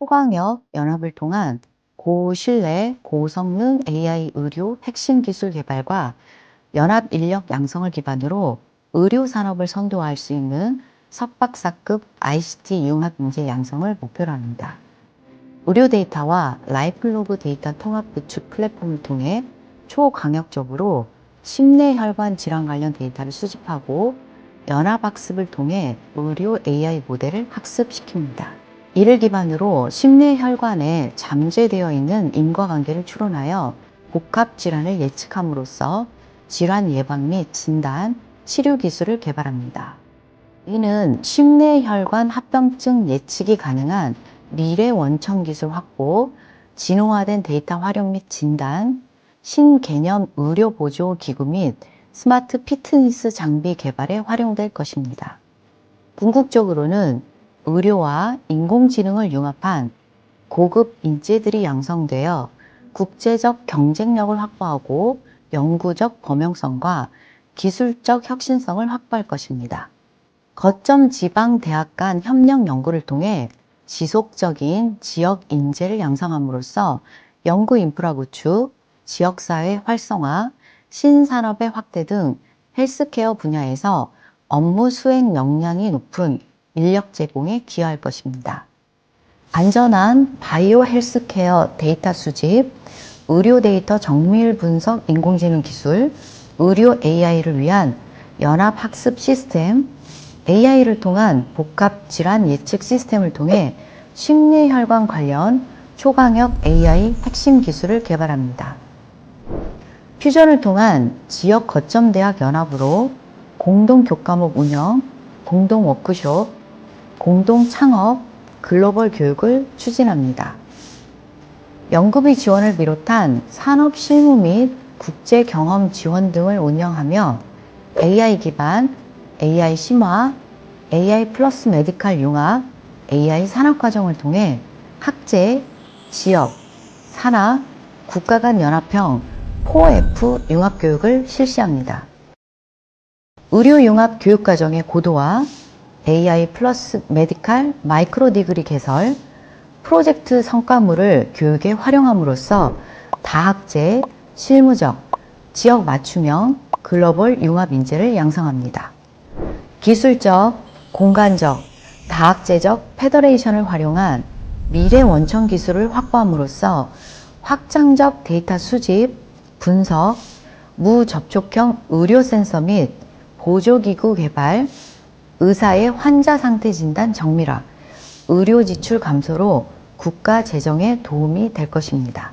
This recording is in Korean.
초강력 연합을 통한 고신뢰, 고성능 AI 의료 핵심 기술 개발과 연합 인력 양성을 기반으로 의료 산업을 선도할 수 있는 석박사급 ICT 융합 인재 양성을 목표로 합니다. 의료 데이터와 라이플로그 데이터 통합 구축 플랫폼을 통해 초강력적으로 심내 혈관 질환 관련 데이터를 수집하고 연합 학습을 통해 의료 AI 모델을 학습시킵니다. 이를 기반으로 심내혈관에 잠재되어 있는 인과관계를 추론하여 복합 질환을 예측함으로써 질환 예방 및 진단, 치료 기술을 개발합니다. 이는 심내혈관 합병증 예측이 가능한 미래 원천 기술 확보, 진화된 데이터 활용 및 진단, 신개념 의료 보조 기구 및 스마트 피트니스 장비 개발에 활용될 것입니다. 궁극적으로는 의료와 인공지능을 융합한 고급 인재들이 양성되어 국제적 경쟁력을 확보하고 영구적 범용성과 기술적 혁신성을 확보할 것입니다. 거점 지방 대학 간 협력 연구를 통해 지속적인 지역 인재를 양성함으로써 연구 인프라 구축, 지역사회 활성화, 신산업의 확대 등 헬스케어 분야에서 업무 수행 역량이 높은 인력 제공에 기여할 것입니다. 안전한 바이오 헬스케어 데이터 수집, 의료 데이터 정밀 분석 인공지능 기술, 의료 AI를 위한 연합 학습 시스템, AI를 통한 복합 질환 예측 시스템을 통해 심뇌혈관 관련 초강력 AI 핵심 기술을 개발합니다. 퓨전을 통한 지역 거점 대학 연합으로 공동 교과목 운영, 공동 워크숍, 공동 창업, 글로벌 교육을 추진합니다. 연구비 지원을 비롯한 산업 실무 및 국제 경험 지원 등을 운영하며 AI 기반, AI 심화, AI 플러스 메디칼 융합, AI 산업 과정을 통해 학제, 지역, 산하, 국가 간 연합형 4F 융합 교육을 실시합니다. 의료 융합 교육 과정의 고도화, AI 플러스 메디칼 마이크로 디그리 개설, 프로젝트 성과물을 교육에 활용함으로써 다학제, 실무적, 지역 맞춤형, 글로벌 융합 인재를 양성합니다. 기술적, 공간적, 다학제적 페더레이션을 활용한 미래 원천 기술을 확보함으로써 확장적 데이터 수집, 분석, 무접촉형 의료 센서 및 보조기구 개발, 의사의 환자 상태 진단 정밀화, 의료 지출 감소로 국가 재정에 도움이 될 것입니다.